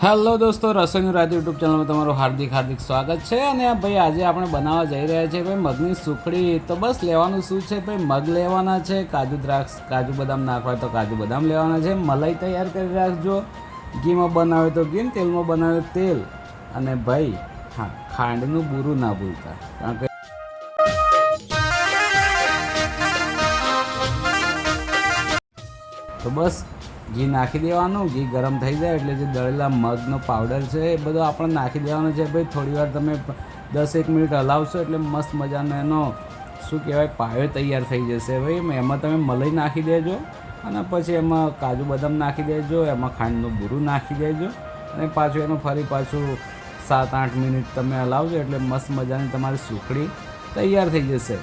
Hello દોસ્તો, રસોઈનું રાજ YouTube ચેનલમાં તમારું હાર્દિક હાર્દિક સ્વાગત છે અને ભાઈ આજે આપણે બનાવવા જઈ રહ્યા છીએ ભાઈ મગની સુખડી. તો બસ લેવાનું શું છે ભાઈ? મગ લેવાના છે, કાજુ દ્રાક્ષ, કાજુ બદામ નાખવા તો કાજુ બદામ લેવાના છે. મલાઈ તૈયાર કરી રાખજો. ઘીમાં બનાવે તો ઘી તેલમાં બનાવે તેલ. અને ભાઈ, હા, ખાંડનું બૂરું ના ભૂલતા. કારણ કે તો બસ ઘી નાખી દેવાનું, ઘી ગરમ થઈ જાય એટલે જે દળેલા મગનો પાવડર છે એ બધો આપણે નાખી દેવાનો છે. ભાઈ થોડી વાર તમે દસ એક મિનિટ હલાવશો એટલે મસ્ત મજાનો એનો, શું કહેવાય, પાયો તૈયાર થઈ જશે. ભાઈ, એમાં તમે મલાઈ નાખી દેજો અને પછી એમાં કાજુ બદામ નાખી દેજો, એમાં ખાંડનું બૂરું નાખી દેજો અને પાછું એનું ફરી પાછું સાત આઠ મિનિટ તમે હલાવજો એટલે મસ્ત મજાની તમારી સુખડી તૈયાર થઈ જશે.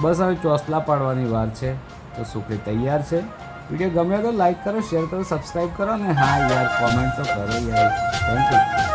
બસ હવે ચોસલા પાડવાની વાર છે. તો સુખડી તૈયાર છે. વીડિયો ગમ્યો તો લાઈક કરો શેર કરો સબસ્ક્રાઈબ કરો અને હા યાર કોમેન્ટ તો કરો યાર. Thank you